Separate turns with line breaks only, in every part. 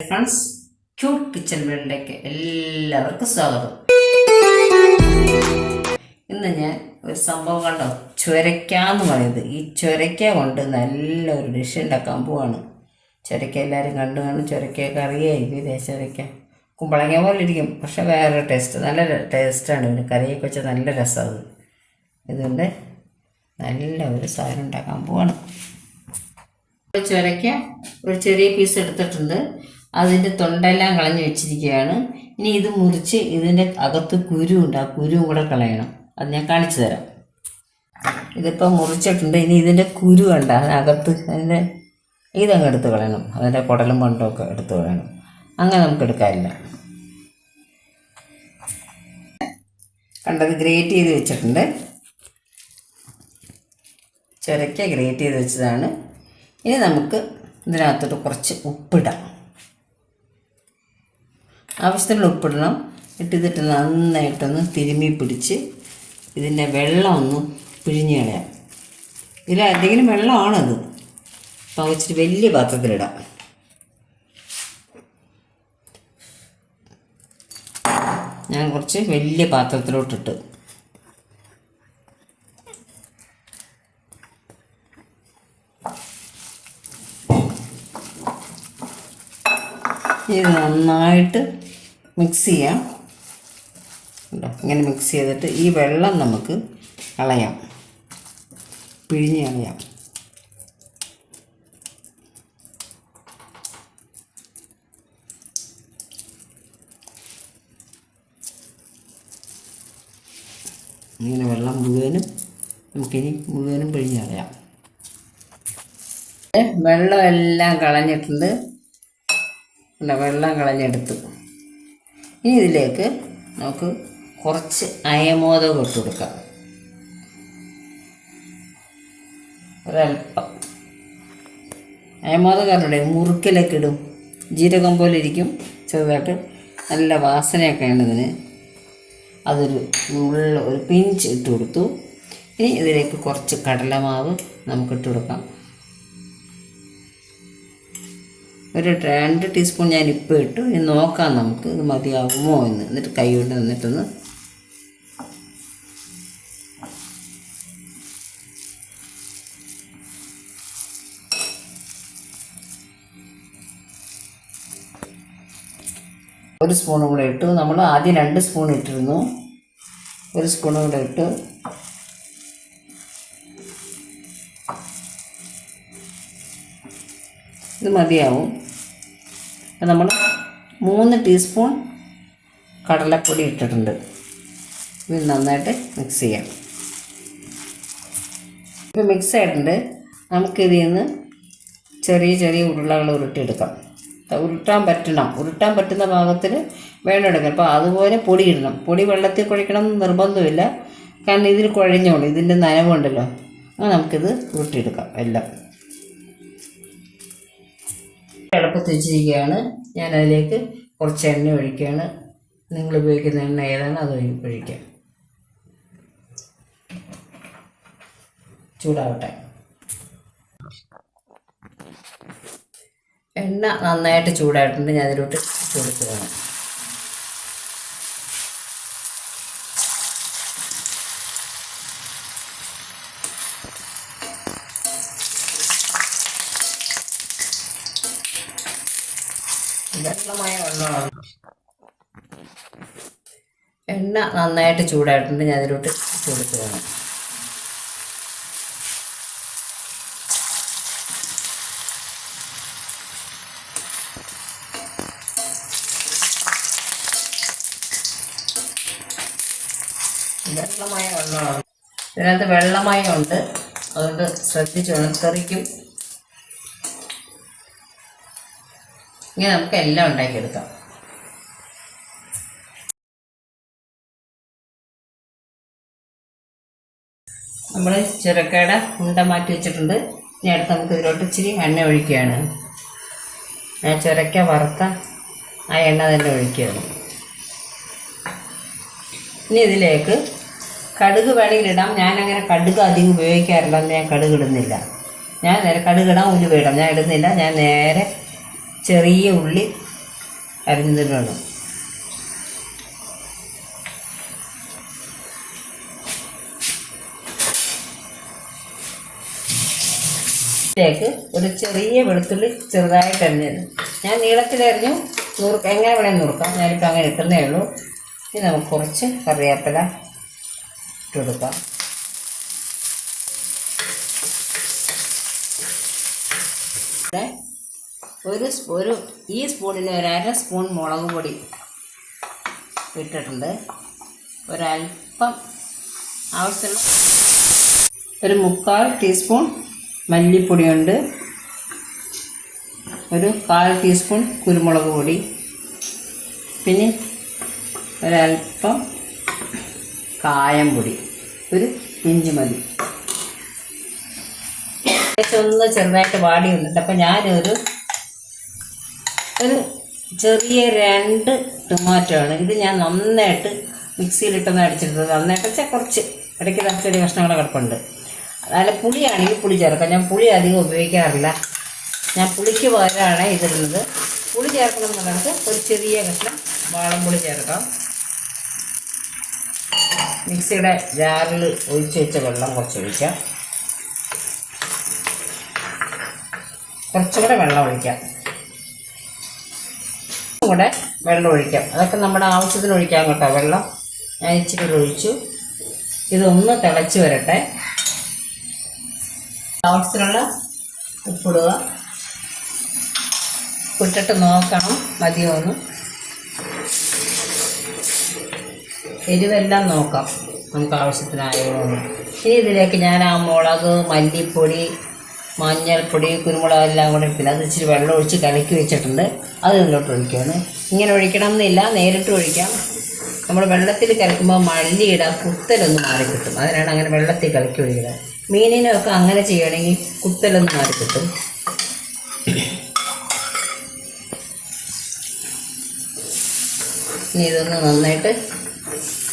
Friends cute kitchen വേൾഡിലേക്ക് എല്ലാവർക്കും സ്വാഗതം. ഇന്ന് ഞാൻ ഒരു സംഭവം കണ്ടോ? ചുരക്ക എന്ന് പറയുന്നത്. ഈ ചുരക്ക കൊണ്ട് നല്ലൊരു ഡിഷ് ഉണ്ടാക്കാൻ പോവാണ്. ചുരക്ക എല്ലാവരും കണ്ടു കാണും. ചുരക്കയൊക്കെ അറിയായിരിക്കും ഇതേ ചുരക്ക കുമ്പളങ്ങ പോലെ ഇരിക്കും. പക്ഷെ വേറെ ടേസ്റ്റ് നല്ല ടേസ്റ്റാണ് ഇതിന് കറിയൊക്കെ വെച്ചാൽ നല്ല രസമാണ് ഇതുകൊണ്ട് നല്ല ഒരു സാധനം ഉണ്ടാക്കാൻ പോവാണ്. ചുരയ്ക്ക ഒരു ചെറിയ പീസ് എടുത്തിട്ടുണ്ട്. അതിന്റെ തൊണ്ടെല്ലാം കളഞ്ഞു വെച്ചിരിക്കുകയാണ്. ഇനി ഇത് മുറിച്ച് ഇതിന്റെ അകത്ത് കുരുണ്ട് ആ കുരുവും കൂടെ കളയണം. അത് ഞാൻ കാണിച്ചു തരാം. ഇതിപ്പോൾ മുറിച്ചിട്ടുണ്ട്. ഇനി ഇതിന്റെ കുരു കണ്ട അതിനകത്ത് അതിന്റെ ഇതങ്ങ് എടുത്ത് കളയണം. അതിന്റെ കുടലും പണ്ടൊക്കെ എടുത്ത് കളയണം. അങ്ങനെ നമുക്ക് എടുക്കാറില്ല കണ്ടത് ഗ്രേറ്റ് ചെയ്ത് വെച്ചിട്ടുണ്ട്. ചുരക്ക ഗ്രേറ്റ് ചെയ്ത് വെച്ചതാണ്. ഇനി നമുക്ക് ഇതിനകത്തോട്ട് കുറച്ച് ഉപ്പിടാം. ആവശ്യത്തിനുള്ള ഉപ്പിടണം. ഇട്ടിട്ട് നന്നായിട്ടൊന്ന് തിരുമ്മി പിടിച്ച് ഇതിന്റെ വെള്ളം ഒന്ന് പിഴിഞ്ഞ് കളയാം. ഇതിൽ എന്തെങ്കിലും വെള്ളമാണത്. അപ്പോൾ വലിയ പാത്രത്തിലിടാം. ഞാൻ കുറച്ച് വലിയ പാത്രത്തിലോട്ടിട്ട് ഇത് നന്നായിട്ട് മിക്സ് ചെയ്യാം കേട്ടോ ഇങ്ങനെ മിക്സ് ചെയ്തിട്ട് ഈ വെള്ളം നമുക്ക് കളയാം. പിഴിഞ്ഞ് കളയാം. ഇങ്ങനെ വെള്ളം മുഴുവനും നമുക്കിനി മുഴുവനും പിഴിഞ്ഞ് കളയാം. വെള്ളം വെള്ളമെല്ലാം കളഞ്ഞിട്ടുണ്ട്. വെള്ളം കളഞ്ഞെടുത്തു. ഇനി ഇതിലേക്ക് നമുക്ക് കുറച്ച് അയമോദകം ഇട്ട് കൊടുക്കാം. ഒരല്പം അയമോദകാരുടെ മുറുക്കിലൊക്കെ ഇടും. ജീരകം പോലെ ഇരിക്കും. ചെറുതായിട്ട് നല്ല വാസനയൊക്കെയാണ് ഇതിന്. അതൊരു ഉള്ള ഒരു പിഞ്ച് ഇട്ട് കൊടുത്തു. ഇനി ഇതിലേക്ക് കുറച്ച് കടലമാവ് നമുക്ക് ഇട്ട് കൊടുക്കാം. ഒരു രണ്ട് ടീസ്പൂൺ ഞാൻ ഇപ്പം ഇട്ടു. ഇനി നോക്കാം നമുക്ക് ഇത് മതിയാകുമോ എന്ന്. എന്നിട്ട് കൈ കൊണ്ട് നിന്നിട്ടൊന്ന് ഒരു സ്പൂണും കൂടെ ഇട്ടു. നമ്മൾ ആദ്യം രണ്ട് സ്പൂൺ ഇട്ടിരുന്നു. ഒരു സ്പൂണും കൂടെ ഇട്ടു. ഇത് മതിയാവും. നമ്മൾ മൂന്ന് ടീസ്പൂൺ കടലപ്പൊടി ഇട്ടിട്ടുണ്ട്. ഇത് നന്നായിട്ട് മിക്സ് ചെയ്യാം. ഇപ്പം മിക്സ് ആയിട്ടുണ്ട്. നമുക്കിതിൽ നിന്ന് ചെറിയ ചെറിയ ഉരുളകൾ ഉരുട്ടിയെടുക്കാം. ഉരുട്ടാൻ പറ്റണം. ഉരുട്ടാൻ പറ്റുന്ന പാകത്തിൽ വേണം എടുക്കാം അപ്പോൾ അതുപോലെ പൊടി ഇടണം. പൊടി വെള്ളത്തിൽ കുഴക്കണം എന്ന് നിർബന്ധമില്ല. കാരണം ഇതിൽ കുഴഞ്ഞോളൂ. ഇതിന്റെ നനവുണ്ടല്ലോ. അങ്ങനെ നമുക്കിത് ഉരുട്ടിയെടുക്കാം എല്ലാം. അടുപ്പത്ത് വെച്ചിരിക്കുകയാണ്. ഞാൻ അതിലേക്ക് കുറച്ച് എണ്ണ ഒഴിക്കുകയാണ്. നിങ്ങൾ ഉപയോഗിക്കുന്ന എണ്ണ ഏതാണ് അത് ഒഴിക്കാം. ചൂടാവട്ടെ. എണ്ണ നന്നായിട്ട് ചൂടായിട്ടുണ്ട്. ഞാൻ അതിലോട്ട് കൊടുക്കുകയാണ് എണ്ണ നന്നായിട്ട് ചൂടായിട്ടുണ്ട്. ഞാൻ അതിലോട്ട് കൊടുക്കുകയാണ്. വെള്ളമായ വെള്ളമാണ്. ഇതിനകത്ത് വെള്ളമായ ഉണ്ട്. അതുകൊണ്ട് ശ്രദ്ധിച്ച് ഉണക്കറിക്കും ഇങ്ങനെ നമുക്ക് എല്ലാം ഉണ്ടാക്കിയെടുക്കാം. നമ്മൾ ചുരക്കയുടെ ഉണ്ട മാറ്റി വെച്ചിട്ടുണ്ട്. ഇനി അടുത്ത് നമുക്ക് ഇതിലോട്ട് ഇച്ചിരി എണ്ണ ഒഴിക്കുകയാണ്. ആ ചുരക്ക വറുത്ത ആ എണ്ണ തന്നെ ഒഴിക്കുകയാണ്. ഇനി ഇതിലേക്ക് കടുക് വേണമെങ്കിൽ ഇടാം. ഞാനങ്ങനെ കടുക് അധികം ഉപയോഗിക്കാറില്ല ഞാൻ കടുക് ഇടുന്നില്ല. ഞാൻ നേരെ കടുക് ഇടാം ഉലുവ ഇടാം. ഞാൻ ഇടുന്നില്ല. ഞാൻ നേരെ ചെറിയ ഉള്ളി അരിഞ്ഞിടണം ഇതിലേക്ക് ഒരു ചെറിയ വെളുത്തുള്ളി ചെറുതായിട്ട് അരിഞ്ഞത് ഞാൻ നീളത്തിലരിഞ്ഞു നുറുക്ക എങ്ങനെ വേണേൽ നുറുക്കാം. ഞാനിപ്പോൾ അങ്ങനെ ഇട്ടുന്നേ ഉള്ളൂ. ഇനി നമുക്ക് കുറച്ച് കറിവേപ്പില ഇട്ടെടുക്കാം. ഒരു ഒരു ഈ സ്പൂണിന് ഒരു അര സ്പൂൺ മുളക് പൊടി ഇട്ടിട്ടുണ്ട്. ഒരല്പം ആവശ്യമുള്ള ഒരു മുക്കാൽ ടീസ്പൂൺ മല്ലിപ്പൊടിയുണ്ട്. ഒരു കാൽ ടീസ്പൂൺ കുരുമുളക് പൊടി. പിന്നെ ഒരൽപ്പം കായം പൊടി. ഒരു ഇഞ്ചി മതി ഒന്ന് ചെറുതായിട്ട് വാടി വന്നിട്ട് അപ്പം ഞാനൊരു ഒരു ചെറിയ രണ്ട് ടൊമാറ്റോ ആണ് ഇത് ഞാൻ നന്നായിട്ട് മിക്സിയിലിട്ടൊന്ന് അടിച്ചിട്ടുണ്ട്. നന്നായിട്ട് വെച്ചാൽ കുറച്ച്. ഇടയ്ക്ക് ചെറിയ കഷ്ണങ്ങൾ കിടപ്പുണ്ട്. അതല്ല പുളിയാണെങ്കിൽ പുളി ചേർക്കാം. ഞാൻ പുളി അധികം ഉപയോഗിക്കാറില്ല. ഞാൻ പുളിക്ക് പകരമാണ് ഇതിടുന്നത്. പുളി ചേർക്കണം എന്നുള്ളത് ഒരു ചെറിയ കഷ്ണം വാളംപുളി ചേർക്കാം. മിക്സിയുടെ ജാറിൽ ഒഴിച്ച് വെച്ച വെള്ളം കുറച്ച് ഒഴിക്കാം. കുറച്ചുകൂടെ വെള്ളം ഒഴിക്കാം. കൂടെ വെള്ളം ഒഴിക്കാം. അതൊക്കെ നമ്മുടെ ആവശ്യത്തിന് ഒഴിക്കാം കേട്ടോ വെള്ളം. ഞാൻ ഇച്ചിരി ഒഴിച്ചു. ഇതൊന്ന് തിളച്ച് വരട്ടെ. ആവശ്യത്തിനുള്ള ഉപ്പിടുക. ഉപ്പിട്ടിട്ട് നോക്കണം. മതിയോന്ന് എരിവെല്ലാം നോക്കാം. നമുക്ക് ആവശ്യത്തിനായോന്ന്. ഇനി ഇതിലേക്ക് ഞാൻ ആ മുളക് മല്ലിപ്പൊടി മഞ്ഞൾപ്പൊടി കുരുമുളക് എല്ലാം കൂടെ ഇട്ടില്ല അത് ഇച്ചിരി വെള്ളം ഒഴിച്ച് കലക്കി വെച്ചിട്ടുണ്ട്. അത് ഇതിലോട്ട് ഒഴിക്കുകയാണ് ഇങ്ങനെ ഒഴിക്കണം എന്നില്ല നേരിട്ട് ഒഴിക്കാം. നമ്മൾ വെള്ളത്തിൽ കലക്കുമ്പോൾ മല്ലിയുടെ കുത്തലൊന്ന് മാറി കിട്ടും അതിനാണ് അങ്ങനെ വെള്ളത്തിൽ കലക്കി ഒഴിക്കുന്നത്. മീനിനൊക്കെ അങ്ങനെ ചെയ്യണമെങ്കിൽ കുത്തലൊന്നും മാറി കിട്ടും. ഇനി ഇതൊന്ന് നന്നായിട്ട്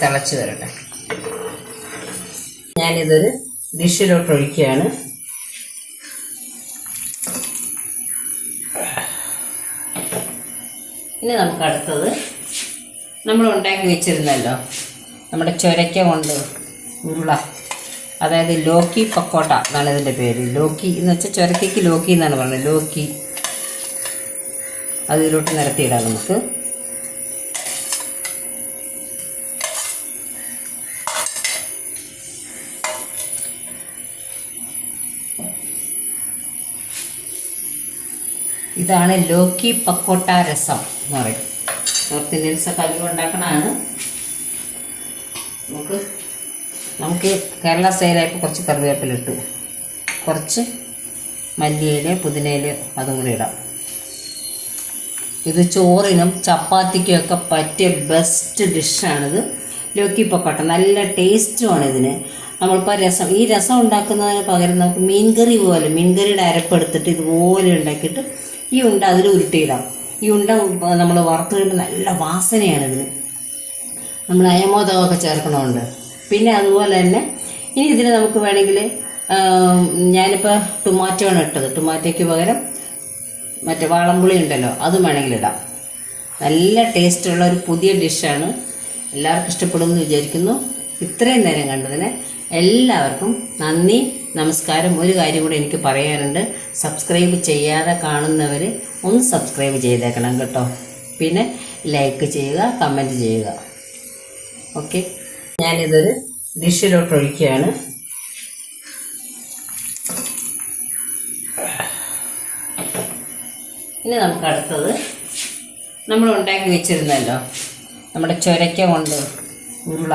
തിളച്ച് വരട്ടെ. ഞാനിതൊരു ഡിഷിലോട്ട് ഒഴിക്കുകയാണ്. ഇനി നമുക്ക് അടുത്തത് നമ്മൾ ഉണ്ടാക്കി വെച്ചിരുന്നല്ലോ. നമ്മുടെ ചൊരയ്ക്ക കൊണ്ട് ഉരുള. അതായത് ലോക്കി പക്കോട്ട എന്നാണ് ഇതിന്റെ പേര്. ലോക്കി എന്ന് വെച്ചാൽ ചുരക്കയ്ക്ക് ലോക്കി എന്നാണ് പറയുന്നത്. ലോക്കി. അതിലോട്ട് നിരത്തിയിടാം നമുക്ക്. ഇതാണ് ലോക്കി പക്കോട്ട രസം എന്ന് പറയും. നോർത്ത് ഇന്ത്യൻസൊക്കെ അതിൽ ഉണ്ടാക്കണതാണ്. നമുക്ക് കേരള സ്റ്റൈലായപ്പോൾ കുറച്ച് കറിവേപ്പില ഇട്ടു. കുറച്ച് മല്ലിയില പുതിനയില അതും കൂടി ഇടാം. ഇത് ചോറിനും ചപ്പാത്തിക്കും ഒക്കെ പറ്റിയ ബെസ്റ്റ് ഡിഷാണിത് ലോക്കി പൊക്കോട്ട നല്ല ടേസ്റ്റുമാണ് ഇതിന്. നമ്മളിപ്പോൾ രസം ഈ രസം ഉണ്ടാക്കുന്നതിന് പകരം നമുക്ക് മീൻകറി പോലെ മീൻകറിയുടെ അരപ്പെടുത്തിട്ട് ഇതുപോലെ ഉണ്ടാക്കിയിട്ട് ഈ ഉണ്ട അതിൽ ഉരുട്ടിയിടാം. ഈ ഉണ്ട നമ്മൾ വറുത്ത് കഴിയുമ്പോൾ നല്ല വാസനയാണ് ഇതിന്. നമ്മൾ അയമോദകമൊക്കെ ചേർക്കണമുണ്ട് പിന്നെ അതുപോലെ തന്നെ ഇനി ഇതിന് നമുക്ക് വേണമെങ്കിൽ ഞാനിപ്പോൾ ടൊമാറ്റോ ആണ് ഇട്ടത്. ടൊമാറ്റോയ്ക്ക് പകരം മറ്റേ വാളംപുളി ഉണ്ടല്ലോ അതും വേണമെങ്കിൽ ഇടാം. നല്ല ടേസ്റ്റുള്ള ഒരു പുതിയ ഡിഷാണ് എല്ലാവർക്കും ഇഷ്ടപ്പെടുമെന്ന് വിചാരിക്കുന്നു. ഇത്രയും നേരം കണ്ടതിന് എല്ലാവർക്കും നന്ദി നമസ്കാരം. ഒരു കാര്യം കൂടെ എനിക്ക് പറയാനുണ്ട്. സബ്സ്ക്രൈബ് ചെയ്യാതെ കാണുന്നവർ ഒന്ന് സബ്സ്ക്രൈബ് ചെയ്തേക്കണം കേട്ടോ. പിന്നെ ലൈക്ക് ചെയ്യുക കമന്റ് ചെയ്യുക. ഓക്കെ ഞാനിതൊരു ഡിഷിലോട്ട് ഒഴിക്കുകയാണ്. ഇനി നമുക്ക് അടുത്തത് നമ്മൾ ഉണ്ടാക്കി വെച്ചിരുന്നല്ലോ നമ്മുടെ ചുരക്ക കൊണ്ട് ഉരുള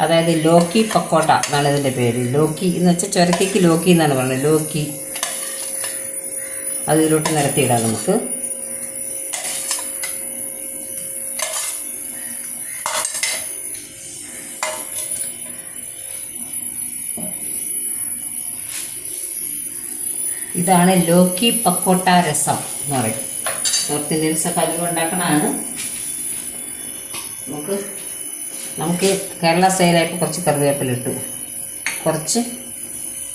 അതായത് ലോക്കി പക്കോട്ട എന്നാണ് ഇതിന്റെ പേര്. ലോക്കി എന്ന് വെച്ചാൽ ചുരക്കയ്ക്ക് ലോക്കി എന്നാണ് പറയുന്നത് ലോക്കി. അതിലോട്ട് നിരത്തിയിടാം നമുക്ക്. ഇതാണ് ലോക്കി പക്കോട്ട രസം എന്ന് പറയും. നോർത്ത് ഇന്ത്യൻസൊക്കെ അധികം ഉണ്ടാക്കണതാണ്. നമുക്ക് നമുക്ക് കേരള സ്റ്റൈലായിട്ട് കുറച്ച് കറിവേപ്പില ഇട്ടു കുറച്ച്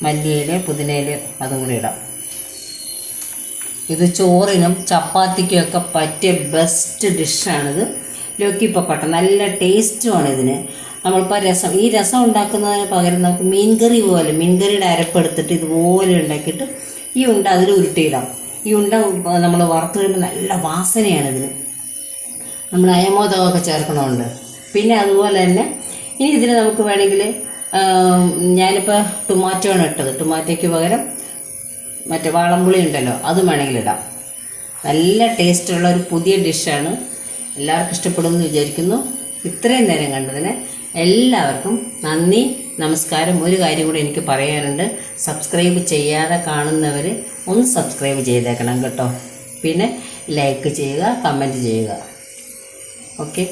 മല്ലിയില പുതിനയില അതും കൂടി ഇടാം. ഇത് ചോറിനും ചപ്പാത്തിക്കും ഒക്കെ പറ്റിയ ബെസ്റ്റ് ഡിഷാണിത് ലോക്കി പക്കോട്ട നല്ല ടേസ്റ്റുമാണ് ഇതിന്. നമ്മളിപ്പോൾ രസം ഈ രസം ഉണ്ടാക്കുന്നതിന് പകരം നമുക്ക് മീൻകറി പോലെ മീൻകറിയുടെ അരപ്പെടുത്തിട്ട് ഇതുപോലെ ഉണ്ടാക്കിയിട്ട് ഈ ഉണ്ട അതിൽ ഉരുട്ടിയിടാം. ഈ ഉണ്ട നമ്മൾ വറുത്ത് കഴിയുമ്പോൾ നല്ല വാസനയാണ് ഇതിന് നമ്മൾ അയമോദകമൊക്കെ ചേർക്കണമുണ്ട് പിന്നെ അതുപോലെ തന്നെ ഇനി ഇതിന് നമുക്ക് വേണമെങ്കിൽ ഞാനിപ്പോൾ ടൊമാറ്റോ ആണ് ഇട്ടത്. ടൊമാറ്റോയ്ക്ക് പകരം മറ്റേ വാളംപുളി ഉണ്ടല്ലോ അത് വേണമെങ്കിൽ ഇടാം. നല്ല ടേസ്റ്റുള്ള ഒരു പുതിയ ഡിഷാണ് എല്ലാവർക്കും ഇഷ്ടപ്പെടുമെന്ന് വിചാരിക്കുന്നു. ഇത്രയും നേരം കണ്ടതിന് എല്ലാവർക്കും നന്ദി. നമസ്കാരം. ഒരു കാര്യം കൂടി എനിക്ക് പറയാനുണ്ട്. സബ്സ്ക്രൈബ് ചെയ്യാതെ കാണുന്നവർ ഒന്ന് സബ്സ്ക്രൈബ് ചെയ്തേക്കണം കേട്ടോ. പിന്നെ ലൈക്ക് ചെയ്യുക കമന്റ് ചെയ്യുക. ഓക്കെ